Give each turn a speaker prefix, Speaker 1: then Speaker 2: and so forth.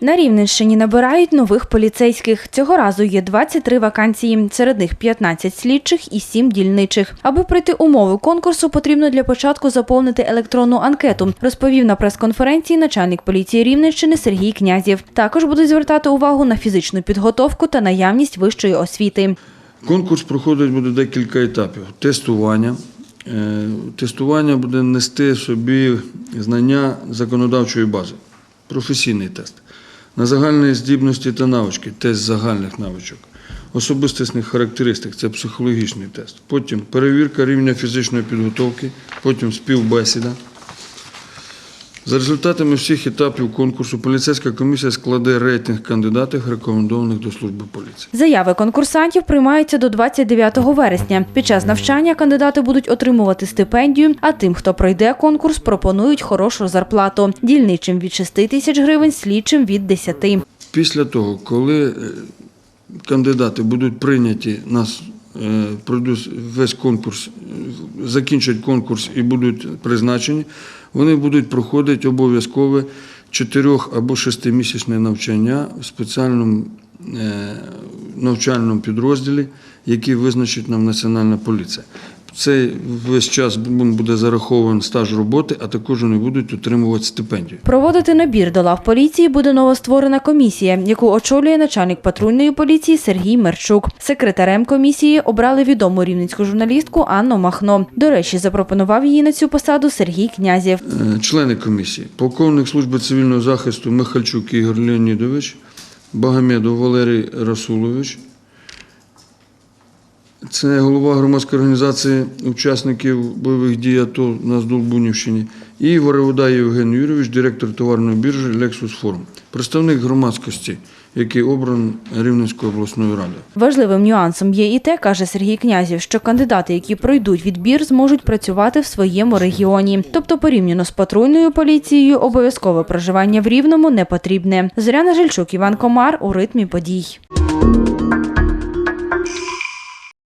Speaker 1: На Рівненщині набирають нових поліцейських. Цього разу є 23 вакансії, серед них 15 слідчих і 7 дільничих. Аби пройти умови конкурсу, потрібно для початку заповнити електронну анкету, розповів на прес-конференції начальник поліції Рівненщини Сергій Князєв. Також будуть звертати увагу на фізичну підготовку та наявність вищої освіти.
Speaker 2: Конкурс проходить буде декілька етапів. Тестування. Е, Тестування буде нести собі знання законодавчої бази, професійний тест. На загальні здібності та навички, тест загальних навичок, особистісних характеристик це психологічний тест. Потім перевірка рівня фізичної підготовки, потім співбесіда. За результатами всіх етапів конкурсу поліцейська комісія складе рейтинг кандидатів, рекомендованих до служби поліції.
Speaker 1: Заяви конкурсантів приймаються до 29 вересня. Під час навчання кандидати будуть отримувати стипендію, а тим, хто пройде конкурс, пропонують хорошу зарплату. Дільничим від 6 тисяч гривень, слідчим від 10.
Speaker 2: Після того, коли е, кандидати будуть прийняті нас. Е, весь конкурс, закінчать конкурс і будуть призначені, вони будуть проходити обов'язкове 4 або 6-місячне навчання в спеціальному е, навчальному підрозділі, який визначить нам Національна поліція. Цей весь час буде зарахований стаж роботи, а також вони будуть отримувати стипендію.
Speaker 1: Проводити набір до лав поліції буде новостворена комісія, яку очолює начальник патрульної поліції Сергій Мерчук. Секретарем комісії обрали відому рівненську журналістку Анну Махно. До речі, запропонував її на цю посаду Сергій Князєв.
Speaker 2: Е, Члени комісії. Полковник служби цивільного захисту Михальчук Ігор Леонідович, Багамедов Валерій Расулович. Це голова громадської організації учасників бойових дій АТО на Здолбунівщині. І Воровода Євген Юрійович, директор товарної біржі Lexus Forum. Представник громадськості, який обраний Рівненською обласною радою.
Speaker 1: Важливим нюансом є і те, каже Сергій Князів, що кандидати, які пройдуть відбір, зможуть працювати в своєму регіоні. Тобто, порівняно з патрульною поліцією, обов'язкове проживання в Рівному не потрібне. Зоряна Жильчук, Іван Комар у ритмі подій.